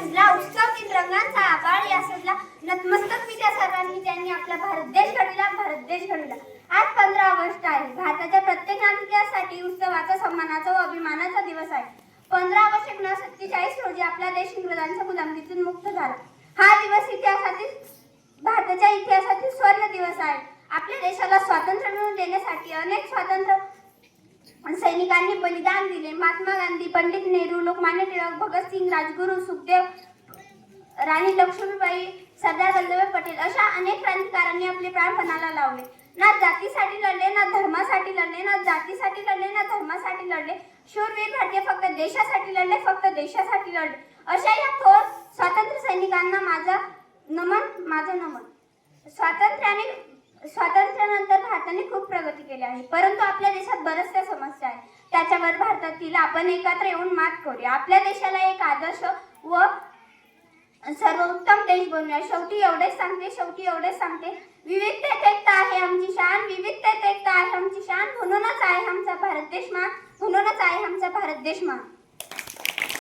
सजला उत्सव रंगांचा आबाळ या सजला नतमस्तक मी त्या सर्वांनी त्यांनी आपला भारत देश घडविला भारत देश घडविला. आज पंधरा ऑगस्ट आहे. भारताच्या प्रत्येक नागरिकासाठी उत्सवाचा सन्मानाचा व अभिमानाचा दिवस आहे. पंधरा ऑगस्ट एकोणीसशे सत्तेचाळीस रोजी आपला देश इंग्रजांच्या गुलामगीतून मुक्त झाला. हा दिवस इतिहासातील भारताच्या इतिहासातील स्वर्ण दिवस आहे. आपल्या देशाला स्वातंत्र्य मिळवून देण्यासाठी अनेक स्वातंत्र्य सैनिकांनी बलिदान दिले. महात्मा गांधी पंडित नेहरू लोकमान्य टिळक भगतसिंग राजगुरू सुखदेव राणी लक्ष्मीबाई सरदार वल्लभभाई पटेल अशा अनेक क्रांतिकारांनी आपले प्राण पणाला लावले. ना जातीसाठी लढले ना धर्मासाठी लढले ना जातीसाठी लढले ना धर्मासाठी लढले. शूरवीर भारतीय फक्त देशासाठी लढले फक्त देशासाठी लढले. अशा या थोर स्वातंत्र्य सैनिकांना माझा नमन माझं नमन. स्वातंत्र्याने खूप प्रगती केली आहे. परंतु आपल्या देशात बऱ्याचशा समस्या आहेत. त्याच्यावर भारतातील आपण एकत्र येऊन मात करूया. आपल्या देशाला एक आदर्श व सर्वोत्तम देश बनूया शेवटी एवढेच सांगते शेवटी एवढेच सांगते. विविधतेत एकता आहे आमची शान विविधतेत एकता आहे आमची शान. म्हणूनच आहे आमचा भारत देश मान म्हणूनच आहे आमचा भारत देश मान